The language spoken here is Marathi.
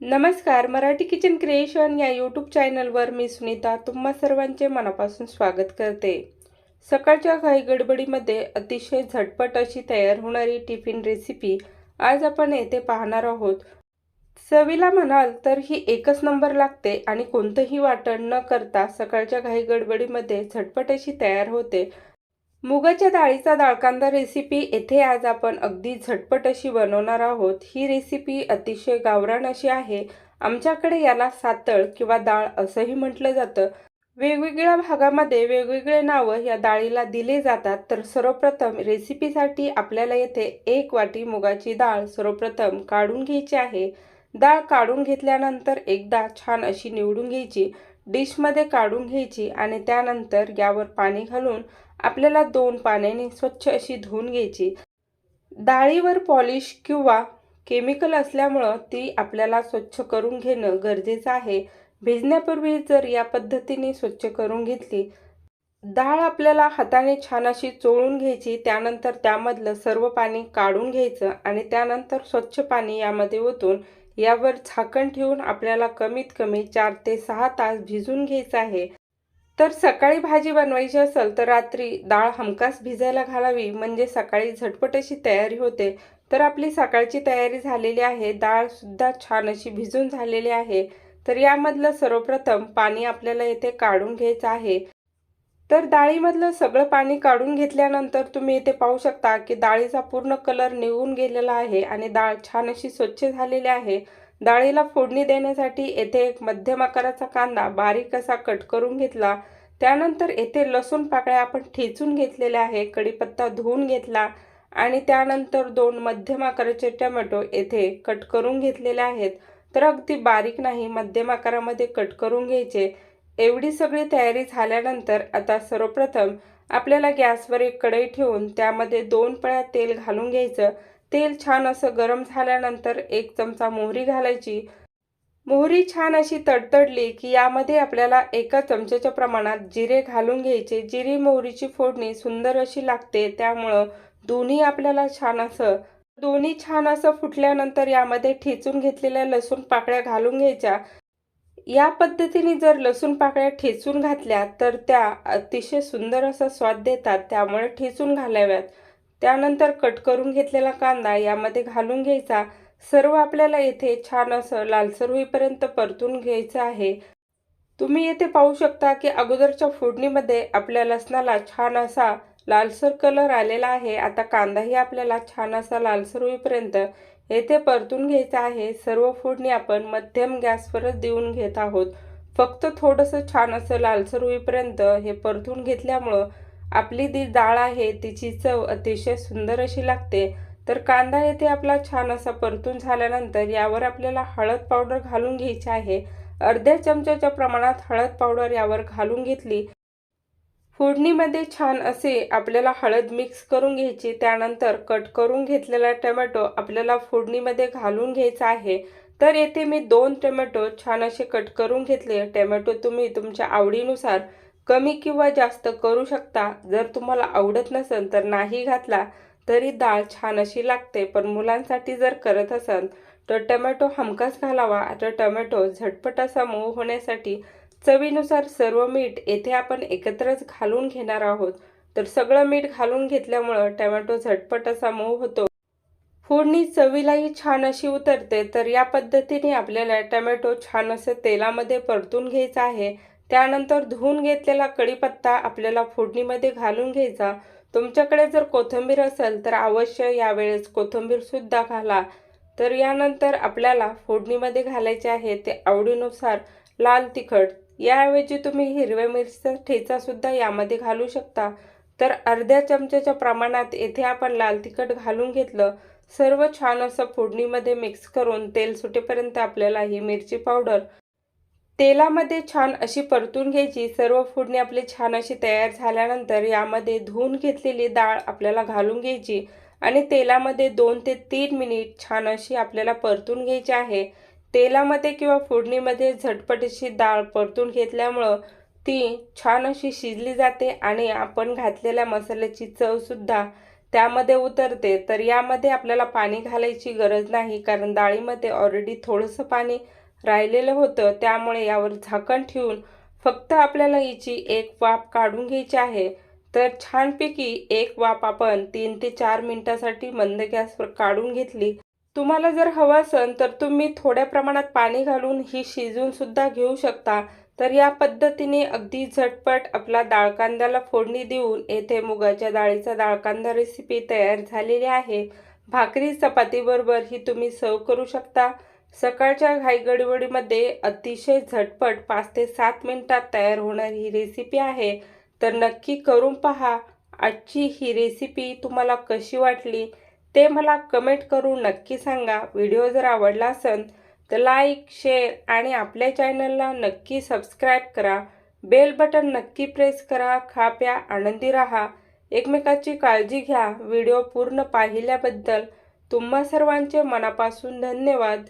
नमस्कार मराठी किचन क्रिएशन या यूट्यूब चॅनलवर मी सुनीता तुम्हा सर्वांचे मनापासून स्वागत करते. सकाळच्या घाई गडबडीमध्ये अतिशय झटपट अशी तयार होणारी टिफिन रेसिपी आज आपण येथे पाहणार आहोत. चवीला म्हणाल तर ही एकच नंबर लागते आणि कोणतंही वाटण न करता सकाळच्या घाई गडबडीमध्ये झटपट अशी तयार होते. मुगाच्या डाळीचा डाळकांदा रेसिपी येथे आज आपण अगदी झटपट अशी बनवणार आहोत. ही रेसिपी अतिशय गावरान अशी आहे. आमच्याकडे याला सातळ किंवा डाळ असंही म्हटलं जातं. वेगवेगळ्या भागामध्ये वेगवेगळे नावं या डाळीला दिले जातात. तर सर्वप्रथम रेसिपीसाठी आपल्याला येथे एक वाटी मुगाची डाळ सर्वप्रथम काढून घ्यायची आहे. डाळ काढून घेतल्यानंतर एकदा छान अशी निवडून घ्यायची. डिशमध्ये काढून घ्यायची आणि त्यानंतर यावर पाणी घालून आपल्याला दोन पाण्याने स्वच्छ अशी धुवून घ्यायची. डाळीवर पॉलिश किंवा केमिकल असल्यामुळं ती आपल्याला स्वच्छ करून घेणं गरजेचं आहे. भिजण्यापूर्वी जर या पद्धतीने स्वच्छ करून घेतली डाळ आपल्याला हाताने छान अशी चोळून घ्यायची त्यानंतर त्यामधलं सर्व पाणी काढून घ्यायचं आणि त्यानंतर स्वच्छ पाणी यामध्ये ओतून यावर झाकण ठेवून आपल्याला कमीत कमी चार ते सहा तास भिजून घ्यायचं आहे. तर सकाळी भाजी बनवायची असेल तर रात्री डाळ हमखास भिजायला घालावी म्हणजे सकाळी झटपट अशी तयारी होते. तर आपली सकाळची तयारी झालेली आहे डाळसुद्धा छान अशी भिजून झालेली आहे. तर यामधलं सर्वप्रथम पाणी आपल्याला येथे काढून घ्यायचं आहे. तर डाळीमधलं सगळं पाणी काढून घेतल्यानंतर तुम्ही इथे पाहू शकता की डाळीचा पूर्ण कलर निघून गेलेला आहे आणि डाळ छान अशी स्वच्छ झालेली आहे. डाळीला फोडणी देण्यासाठी येथे एक मध्यम आकाराचा कांदा बारीक असा कट करून घेतला. त्यानंतर येथे लसूण पाकळ्या आपण ठेचून घेतलेल्या आहे कढीपत्ता धुवून घेतला आणि त्यानंतर दोन मध्यम आकाराचे टमॅटो येथे कट करून घेतलेले आहेत. तर अगदी बारीक नाही मध्यम आकारामध्ये कट करून घ्यायचे. एवढी सगळी तयारी झाल्यानंतर आता सर्वप्रथम आपल्याला गॅसवर एक कढई ठेवून त्यामध्ये दोन पळ्या तेल घालून घ्यायचं. तेल छान असं गरम झाल्यानंतर एक चमचा मोहरी घालायची. मोहरी छान अशी तडतडली की यामध्ये आपल्याला एका चमच्याच्या प्रमाणात जिरे घालून घ्यायचे. जिरे मोहरीची फोडणी सुंदर अशी लागते त्यामुळं दोन्ही आपल्याला छान असं दोन्ही छान असं फुटल्यानंतर यामध्ये ठेचून घेतलेल्या लसूण पाकळ्या घालून घ्यायच्या. या पद्धतीने जर लसूण पाकळ्या ठेचून घातल्या तर त्या अतिशय सुंदर असा स्वाद देतात. त्यामुळे ठेचून घालाव्यात. त्यानंतर कट करून घेतलेला कांदा यामध्ये घालून घ्यायचा. सर्व आपल्याला येथे छान असं लालसर होईपर्यंत परतून घ्यायचं आहे. तुम्ही येथे पाहू शकता की अगोदरच्या फोडणीमध्ये आपल्या लसणाला छान असा लालसर कलर आलेला आहे. आता कांदाही आपल्याला छान असा लालसर होईपर्यंत येथे परतून घ्यायचं आहे. सर्व फोडणी आपण मध्यम गॅसवरच देऊन घेत आहोत. फक्त थोडंसं छान असं लालसर होईपर्यंत हे परतून घेतल्यामुळं आपली जी डाळ आहे तिची चव अतिशय सुंदर अशी लागते. तर कांदा येथे आपला छान असा परतून झाल्यानंतर यावर आपल्याला हळद पावडर घालून घ्यायची आहे. अर्ध्या चमच्याच्या प्रमाणात हळद पावडर यावर घालून घेतली. फोडणीमध्ये छान असे आपल्याला हळद मिक्स करून घ्यायची त्यानंतर कट करून घेतलेला टमॅटो आपल्याला फोडणीमध्ये घालून घ्यायचा आहे. तर येथे मी दोन टोमॅटो छान असे कट करून घेतले. टोमॅटो तुम्ही तुमच्या आवडीनुसार कमी किंवा जास्त करू शकता. जर तुम्हाला आवडत नसेल तर नाही घातला तरी डाळ छान अशी लागते. पण मुलांसाठी जर करत असाल तर टोमॅटो हमखास घालावा. तर टोमॅटो झटपट असा मऊ होण्यासाठी चवीनुसार सर्व मीठ येथे आपण एकत्रच घालून घेणार आहोत. तर सगळं मीठ घालून घेतल्यामुळं टमॅटो झटपट असा मऊ होतो. फोडणी चवीलाही छान अशी उतरते तर या पद्धतीने आपल्याला टमॅटो छान असं तेलामध्ये परतून घ्यायचा आहे. त्यानंतर धुवून घेतलेला कढीपत्ता आपल्याला फोडणीमध्ये घालून घ्यायचा. तुमच्याकडे जर कोथिंबीर असेल तर अवश्य यावेळेस कोथिंबीरसुद्धा घाला. तर यानंतर आपल्याला फोडणीमध्ये घालायचे आहे ते आवडीनुसार लाल तिखट याऐवजी तुम्ही हिरव्या मिरचीचा ठेचासुद्धा यामध्ये घालू शकता. तर अर्ध्या चमच्याच्या प्रमाणात येथे आपण लाल तिखट घालून घेतलं. सर्व छान असं फोडणीमध्ये मिक्स करून तेल सुटेपर्यंत आपल्याला ही मिरची पावडर. तेलामध्ये छान अशी परतून घ्यायची. सर्व फोडणी आपली छान अशी तयार झाल्यानंतर यामध्ये धुवून घेतलेली डाळ आपल्याला घालून घ्यायची. आणि तेलामध्ये दोन ते तीन मिनिट छान अशी आपल्याला परतून घ्यायची आहे. तेलामध्ये किंवा फोडणीमध्ये झटपटशी डाळ परतून घेतल्यामुळं ती छान अशी शिजली जाते आणि आपण घातलेल्या मसाल्याची चवसुद्धा त्यामध्ये उतरते. तर यामध्ये आपल्याला पाणी घालायची गरज नाही कारण डाळीमध्ये ऑलरेडी थोडंसं पाणी राहिलेलं होतं. त्यामुळे यावर झाकण ठेवून फक्त आपल्याला हिची एक वाफ काढून घ्यायची आहे. तर छानपैकी एक वाफ आपण तीन ते चार मिनटासाठी मंद गॅसवर काढून घेतली. तुम्हाला जर हवं असेल तर तुम्ही थोड्या प्रमाणात पाणी घालून ही शिजूनसुद्धा घेऊ शकता. तर या पद्धतीने अगदी झटपट आपला डाळकांद्याला फोडणी देऊन येथे मुगाच्या डाळीचा डाळकांदा रेसिपी तयार झालेली आहे. भाकरी चपातीबरोबर ही तुम्ही सर्व करू शकता. सकाळच्या घाईगडबडीमध्ये अतिशय झटपट पाच ते सात मिनटात तयार होणारी ही रेसिपी आहे. तर नक्की करून पहा. आजची ही रेसिपी तुम्हाला कशी वाटली? ते मला कमेंट करून नक्की सांगा. व्हिडिओ जर आवडला असेल तर लाईक शेअर आणि आपल्या चॅनलला नक्की सबस्क्राईब करा. बेल बटन नक्की प्रेस करा. खा प्या आनंदी राहा. एकमेकाची काळजी घ्या. व्हिडिओ पूर्ण पाहिल्याबद्दल तुम्हा सर्वांचे मनापासून धन्यवाद.